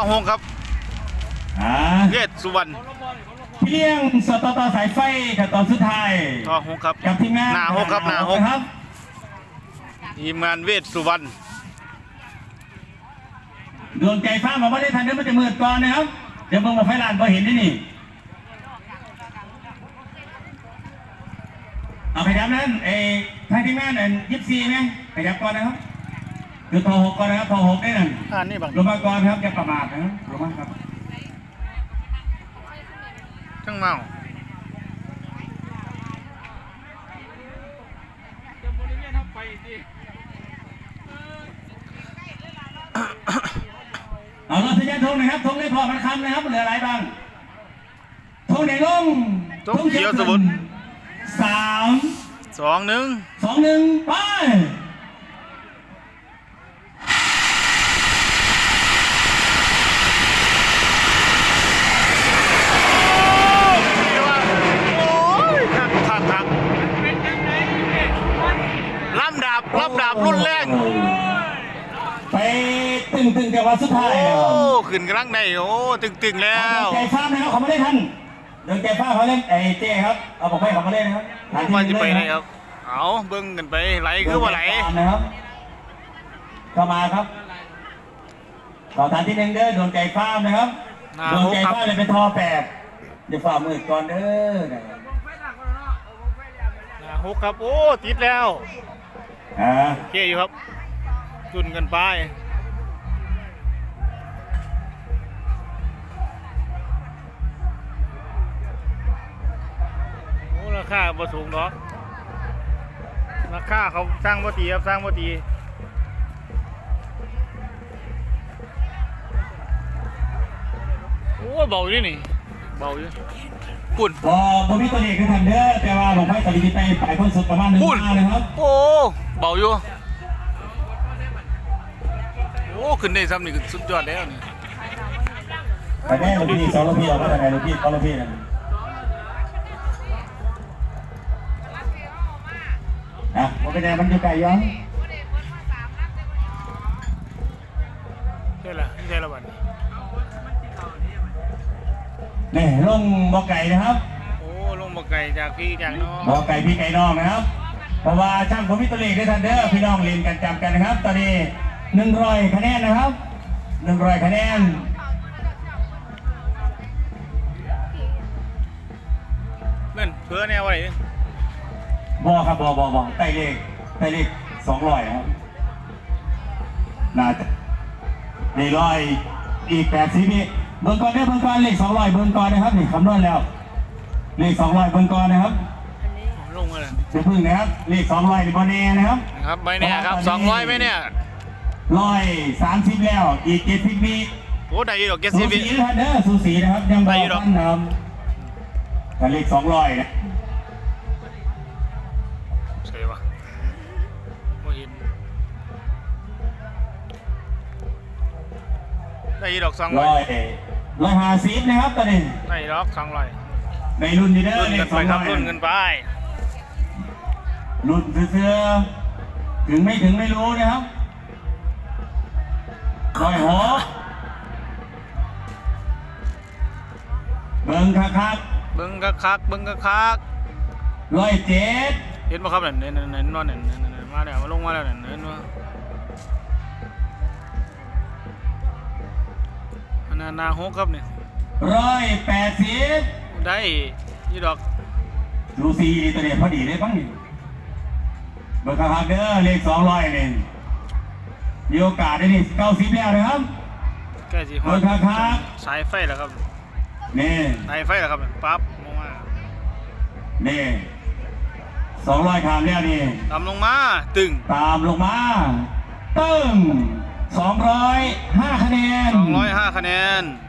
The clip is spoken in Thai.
อหงครับอ่าเวทสุวรรณพี่เลี้ยงสตตสายไฟกับตอนสุดท้ายทอหงครับกับทีมงานหนาหกครับหนาหกครับทีมงานเวทสุวรรณดวงใจฟ้ามาว่าได้ทันเดี๋ยวมันจะมืดก่อนนะครับ เดี๋ยวเบิ่งมาไฟลานพอเห็นนี่นี่เอาไปดับนั้นเอ้ทางทีมงานอันยิบซีไหมไปดับก่อนนะครับเดี๋ยวทอหกก่อนนะครับทอหกได้นั่นอ่านี่บังลงมาก่อนครับอย่าประมาทนะครับลงมาครับช่างเมาเอาเราสัญญาณธงนะครับธงได้พอมันคำนะครับเหลืออะไรบ้างธงไหนลงธงเขียวสมุทรสามสองหนึ่งสองหนึ่งไป โอ้ยคักคักคักลำดาบลำดาบรุ่นแรงไปตึงตึงๆแต่ว่าสุดท้ายโอ้แล้วขึ้นกำลังได้โอ้ตึงตึงๆแล้ว ใจฟ้านะครับเขาไม่ได้ทันเดินใจฟ้าเขาเล่นไอ้เจ้ครับเอาผมให้เขามาเล่นนะครับมันจะไปไหนครับ เอาเบิ่งกันไปไหลคือว่าไหลเดินใจฟ้นะครับเข้ามาครับต่อทานที่หนึ่งเด้อดวงใจฟ้านะครับหน้าดวงหกใจครับฟ้าเลยเป็นทอแปดเดี๋ยวฝ่ามือก่อนเด้อนะครับ หน้าหกครับ โอ้ ติดแล้ว อ่าโอเคอยู่ครับจุนกันไปโอ้ราคาบ่สูงเนาะราคาเขาสร้างบ่ตีครับสร้างบ่ตีโอ้เบาอยู่นี่เบาอยู่ ปุ่นพอผมมีตัวเลขคือทันเด้อแต่ว่าผมให้ตอนนี้ไปไปคนสุดประมาณหนึ่งปุ่นห้าเลยครับโอ้เบาอยู่โอ้ขึ้นได้ซ้ำนี่คือสุดยอดแล้วนี่ไปแน่ลูกพี่สองลูกพี่ออกมาจากไหนลูกพี่สองลูกพี่นั่นนะผมเป็นไงมันอยู่ไกลยังใช่ละใช่ละวัน นี่ลงบ่อไก่นะครับโอ้ลงมาไกลจากพี่จากน้องบ่อไก่พี่ไก่น้องนะครับ เพราะว่าช่างผมมีตัวเลขด้วยทันเด้อพี่น้องเรียนกันจำกันนะครับ ตอนนี้หนึ่งร้อยคะแนนนะครับหนึ่งร้อยคะแนนเม่นเพื่อแนวอะไรนี่บอครับบอบอบอไต่เลขไต่เลขสองร้อยครับน่าจะในร้อยอีกแปดสิบนี่ เบิ่งก่อนเด้อเบิ่งก่อนเลขสองร้อยเบิ่งก่อนนะครับนี่คำนวณแล้ว เลขสองร้อยเบิ่งก่อนนะครับลงมาเลยเดี๋ยวพึ่งนะครับเลขสองร้อยนี่บอแน่นะครับนะครับไม่เนี่ยครับสองร้อยไหมเนี่ยร้อยสามสิบแล้วอีกเจ็ดสิบวิโอ้ได้อยี่ดอกเกสสูซีสีบีนะครับเด้อสูสีนะครับยังบได้ออยู่ดอกกันนะครับแต่เลขสองร้อยนะใช่ปะไม่เห็นได้อยี่ดอกสองร้อร้อยย ร้อยห้าสิบนะครับตอนนี้ได้อยี่ดอกสองร้อยในรุ่นนี้เด้อรุ่นเลกัขนสไปองคร้รัอบยรุ่นกันไปรุ่นเสื้อๆถึงไม่ถึงไม่รู้นะครับร้อยหกเบิ้งคักคักเบิ้งกะคักเบิ้งกะคักร้อยเจ็ด เห็นปะครับเนี่ยเนี่ยเนี่ยเนี่ยนอนเนี่ยเนี่ยเนี่ยมาแล้วมาลงมาแล้วเนี่ยเห็นปะ นนั้นนาหกครับเนี่ยร้อยแปดสิบได้ยี่ดอกดูสีตัวเนี้ยพอดีเลยบ้างนี่เบิ้งคักคักเด้อเลขสองร้อยเนี่ยมีโอกาสได้นี่เก้าสิบแล้วนะครับใกล้สิฮอเบิ้ดงคักคักสายไฟแล้วครับนี่สายไฟแล้วครับปั๊บลงมานี่สองร้อยคำแล้วนี่ตามลงมา ตึงตามลงมา ตึ้ง 205 คะแนน 205 คะแนน